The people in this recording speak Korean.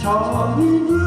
시